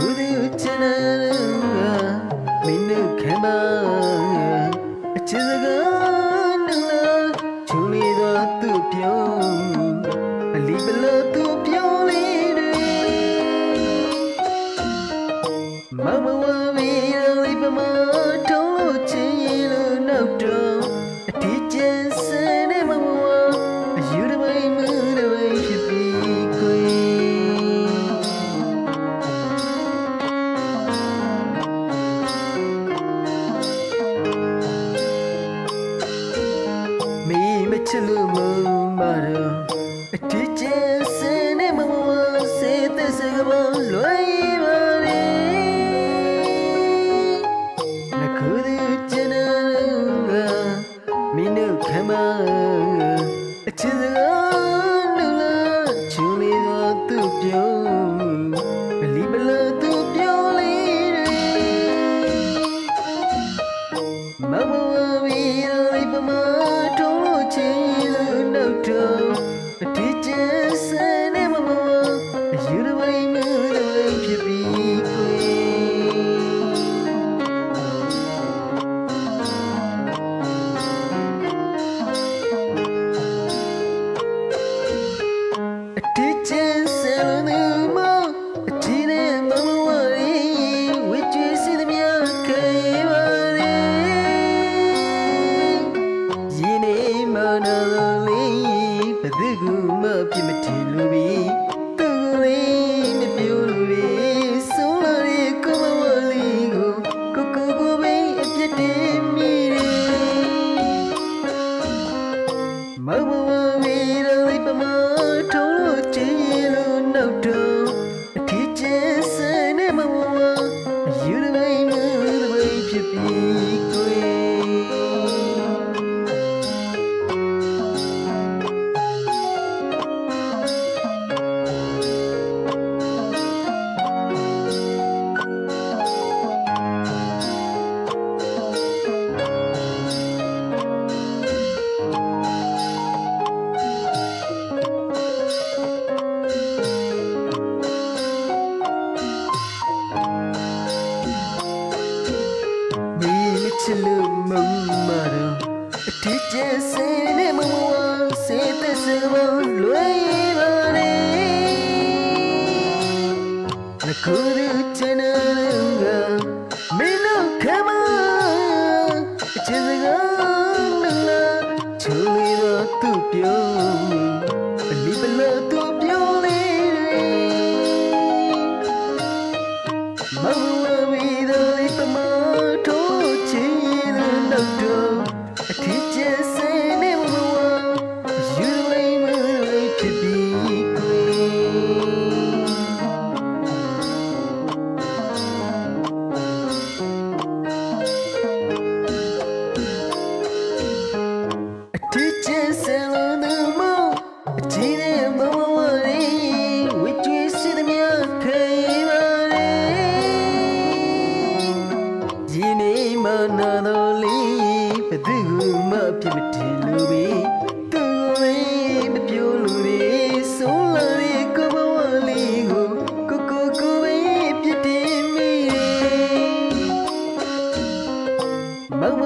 Mudi uchana minnu khamba achidaga 같은 눈물 말야 teacher. မမပြစ်မထီလူပြီးသူလေးမပြူလူပြီး မုံမာရာအတိကျစင်နဲ့မမဝစေတစကမလွေပါလေနကူရချနငါမင်းတို့ခမအချင်းစကားငါချူလီတော့သူပြော ဖြစ်မတင်လူပဲသူလေးမပြောလို့လေဆုံးလာရဲ့ကိုဘဝလေးကိုကိုကိုကိုပဲပြတင်မိတယ်မမ